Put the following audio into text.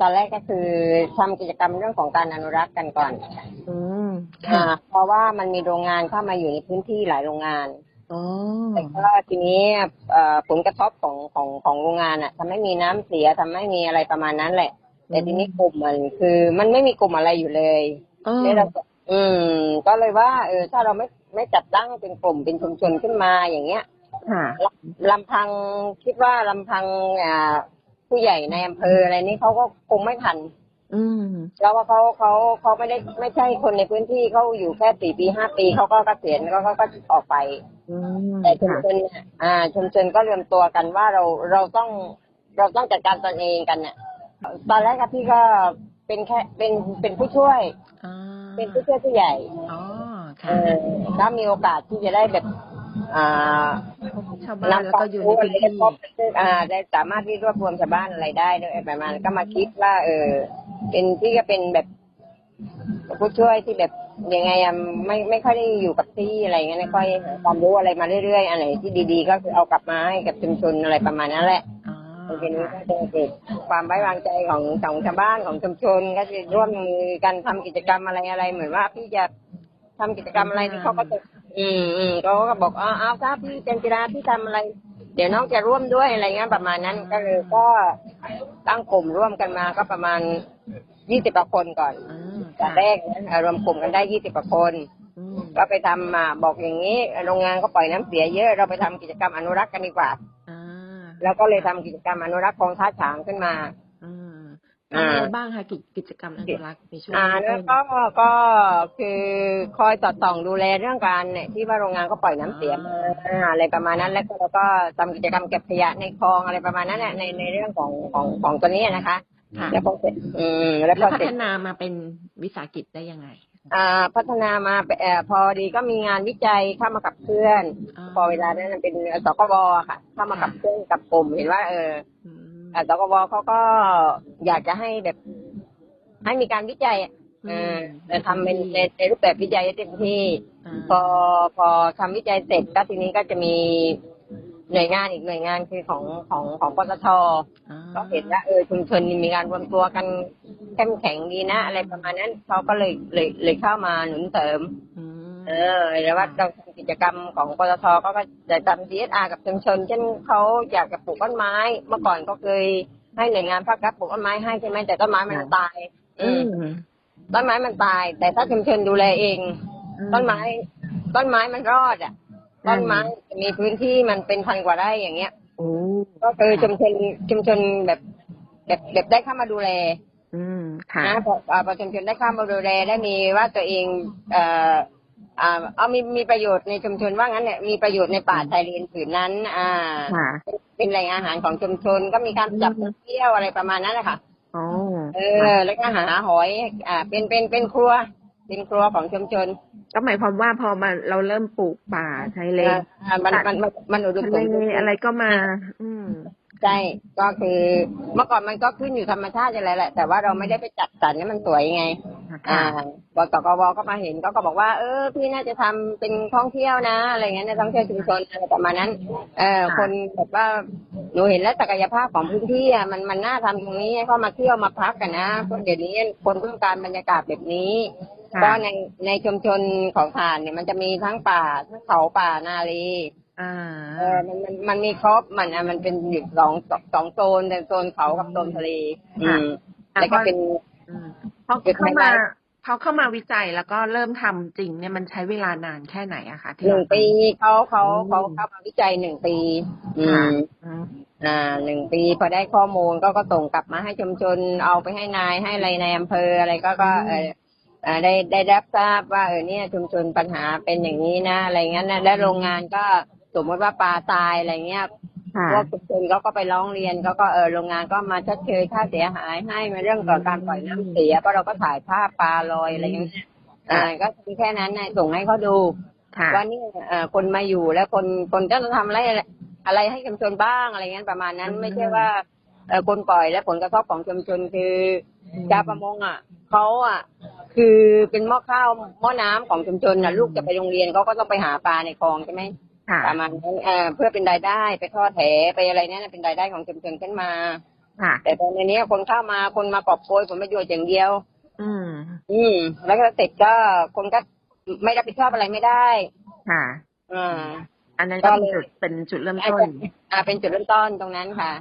ตอนแรกก็คือทำกิจกรรมเรื่องของการอนุรักษ์กันก่อนอืมอ่าค่ะเพราะว่ามันมีโรงงานเข้ามาอยู่ในพื้นที่หลายโรงงานอ๋อแต่ก็ทีนี้เอ่อผลกระทบของของของโรงงานอะทำให้มีน้ำเสียทำให้มีอะไรประมาณนั้นแหละ แต่ทีนี้กลุ่มมันคือ มันไม่มีกลุ่มอะไรอยู่เลยอ๋อเนี่ยเราก็อืม ก็เลยว่า เออ ถ้าเราไม่ไม่จัดตั้งเป็นกลุ่มเป็นชุมชนขึ้นมาอย่างเงี้ยค่ะลำพังคิดว่าลำพังอ่า ผู้ใหญ่ในอำเภออะไรนี้เขาก็คงไม่ทัน อืม แล้วว่าเขาเขาเขาไม่ได้ไม่ใช่คนในพื้นที่เขาอยู่แค่สี่ปีห้าปีเขาก็เกษียณก็ก็ก็ออกไป อืมแต่ชุมค่ะชนเนี่ยอ่า ชุมชนก็รวมตัวกันว่าเราเราต้องเราต้องจัดการตนเองกันเนี่ยตอนแรกครับพี่ก็เป็นแค่เป็นเป็นผู้ช่วย อ่าเป็นผู้ช่วยผู้ใหญ่ อ๋อเอค่ะอถ้ามีโอกาสที่จะได้แบบ อ่า ชาวบ้านแล้วก็อยู่ในพื้นได้ที่พบอ่าได้สามารถที่รวบรวมชาวบ้านอะไรได้ด้วยประมาณก็มาคิดว่า เออ เป็นที่ก็เป็นแบบผู้ช่วยที่แบบยังไงอะไม่ไม่ค่อยได้อยู่กับที่อะไรเงี้ยไม่ค่อยหาความรู้อะไรมาเรื่อยๆอะไรที่ดีๆ ก็คือเอากลับมาให้กับชุมชนอะไรประมาณนั้นแหละอ๋อทีนี้ค่ะก็จะเกิดความไว้วางใจของของชาวบ้านของชุมชนก็จะร่วมมือกันทำกิจกรรมอะไรอะไร เหมือนว่าพี่จะทำกิจกรรมอะไรที่เขาก็จะ อืมอืมเขาก็บอกอ๋อเอาถ้าพี่เจนจิราพี่ทำอะไร เดี๋ยวน้องจะร่วมด้วยอะไรเงี้ยประมาณนั้นก็เลยก็ตั้งกลุ่มร่วมกันมาก็ประมาณยี่สิบกว่าคนก่อนอืมแต่ค่ะแรกนะเอ่อรวมกลุ่มกันได้ยี่สิบกว่าคน อืมก็ไปทำมาบอกอย่างนี้โรงงานก็ปล่อยน้ำเสียเยอะเราไปทำกิจกรรมอนุรักษ์กันดีกว่าอ่าแล้วก็เลยทำกิจกรรมอนุรักษ์คลองท่าฉางขึ้นมา อืมอ่าทำอะไรบ้างคะกิจกิจกรรมอนุรักษ์ในช่วงอ่าต้แล้วนก็ก็คือคอยสอดส่องดูแลเรื่องการเนี่ยที่ว่าโรงงานก็ปล่อยน้ำเสียมาอ่าอะไรประมาณนั้น แล้วก็แล้วก็ทำกิจกรรมเก็บขยะในคลองอะไรประมาณนั้นแหละในในเรื่องของของของตัวนี้นะคะค่ะแล้วพอเสร็จอืมแล้วพแล้อวพัเสร็จฒนามาเป็นวิสาหกิจได้ยังไงอ่าพัฒนามาเอ่อพอดีก็มีงานวิจัยเข้ามากับเพื่อนอ่าพอเวลานั้นเป็นสกวค่ะ เข้ามากับเพื่อนกับกลุ่มเห็นว่าเอออืมอ่า สกวเขาก็อยากจะให้แบบ ให้มีการวิจัยอะเออแต่ทำเป็นในในรูปแบบวิจัยให้เต็มที่าพอพอทำวิจัยเสร็จก็ทีนี้ก็จะมีหน่วยงานอีกหน่วยงานคือของของของปตทอ่าก็เห็นว่าเออชุมชนนี่มีการรวมตัวกันเข้มแข็งดีนะ อะไรประมาณนั้นเขาก็เลยเลยเลยเข้ามาหนุนเสริมอืมเออแล้วว่าเราทำกิ จกรรมของปตทก็ก็จะทำ CSR กับชุมชนเช่นเขาอยากจะปลูกต้นไม้ เมื่อก่อนก็เคยให้หน่วยงานภาครัฐปลูกต้นไม้ให้ใช่ไหมแต่ต้นไม้มันตาย อือืมมต้นไม้มันตาย แต่ถ้าชุมชนดูแลเอง ต้นไม้ ต้นไม้มันรอดอะ ต้นไม้มีพื้นที่มันเป็นพันกว่าไร่อย่างเงี้ยโอ้ก็คือชุมชนชุมชนแบบแบบแบบได้เข้ามาดูแลอืมค่ะนะพออ่าพอชุมชนได้เข้ามาดูแลได้มีว่าตัวเอง เอ่อ อ่าเอามีมีประโยชน์ในชุมชนว่างั้นเนี่ยมีประโยชน์ในป่าชายเลนผืนนั้น อ่า ค่ะ เป็นแหล่งอาหารของชุมชนก็มีการจับนักเที่ยวอะไรประมาณนั้นแหละค่ะโอ้เออ แล้วก็หาหอย อ่า เป็นเป็นเป็นครัว เป็นครัวของชุมชน ก็หมายความว่าพอมาเราเริ่มปลูกป่าชายเลนอ่ามันมันมันมันอุดมทะสเลมบูรณ์อะไรก็มา อืมใช่ก็คือเมื่อก่อนมันก็ขึ้นอยู่ธรรมชาติอะไรแหละ แต่ว่าเราไม่ได้ไปจัดสรรให้มันสวยไง อ่าค่ะบสกวก็มาเห็นก็ก็บอกว่า เออ พี่น่าจะทำเป็นท่องเที่ยวนะ อะไรเงี้ยในท่องเที่ยวชุมชนอะไรประมาณนั้น เออค่ะคนแบบว่าหนูเห็นแล้วศักยภาพของพื้นที่อะมันมันน่าทำตรงนี้ให้เข้ามาเที่ยวมาพักกันนะเพราะเดี๋ยวนี้คนต้องการบรรยากาศแบบนี้ค่ะก็ในในชุมชนของผ่านเนี่ย มันจะมีทั้งป่าทั้งเขาป่านาลีอ่าเออมันมันมันมีครบมันอะมันเป็นอยู่สองสองสองโซนแต่โซนเขากับโซนทะเล อืมค่ะแล้วก็เป็นอืมพอ เก็บเข้าไว้มาได้พอเข้ามาวิจัยแล้วก็เริ่มทำจริง เนี่ยมันใช้เวลานานแค่ไหนอะคะที่หนึ่งเราทำปีเขาเขาอืมเขาเข้ามาวิจัยหนึ่งปีอืค่ะมอืมอ่าหนึ่งปีพอได้ข้อมูลก็ก็ส่งกลับมาให้ชุมชนเอาไปให้นายให้อะไรในอำเภออะไรก็ก็เอออ่าได้ได้รับทราบว่าเออเนี่ยชุมชนปัญหาเป็นอย่างนี้นะอะไรเงี้ยนะและโรงงานก็สมมติว่าปลาตายอะไรเงี้ยค่ะ พวกชุมชนเขาก็ไปร้องเรียนเขาก็เออโรงงานก็มาชดเชยค่าเสียหายให้มาเรื่องต่อการปล่อยน้ำเสียเพราะเราก็ถ่ายภาพปลาลอยอะไรอย่างเงี้ยอ่าก็มีแค่นั้นนะส่งให้เขาดูค่ะว่านี่เอ่อคนมาอยู่แล้วคนคนจะทำอะไรอะไรให้ชุมชนบ้างอะไรเงี้ยประมาณนั้นอืมไม่ใช่ว่าเออคนปล่อยและผลกระทบของชุมชนคือชาวประมงอะเขาอะ คือเป็นหม้อข้าวหม้อน้ำของชุมชนนะลูกจะไปโรงเรียนเขาก็ต้องไปหาปลาในคลองใช่ไหมค่ะ ประมาณนั้นเออเพื่อเป็นรายได้ไปทอดแถไปอะไรนั่นนะเป็นรายได้ของชุมชนขึ้นมา ค่ะ แต่ตอนนี้คนเข้ามาคนมากอบโกยผลประโยชน์อย่างเดียว อืม อืม แล้วก็เสร็จก็คนก็ไม่รับผิดชอบอะไรไม่ได้ ค่ะอ่าอันนั้นก็ก็เป็นเลยจุดเป็นจุดเริ่มอาจต้นจะอ่า เป็นจุดเริ่มต้นตรงนั้นค่ะ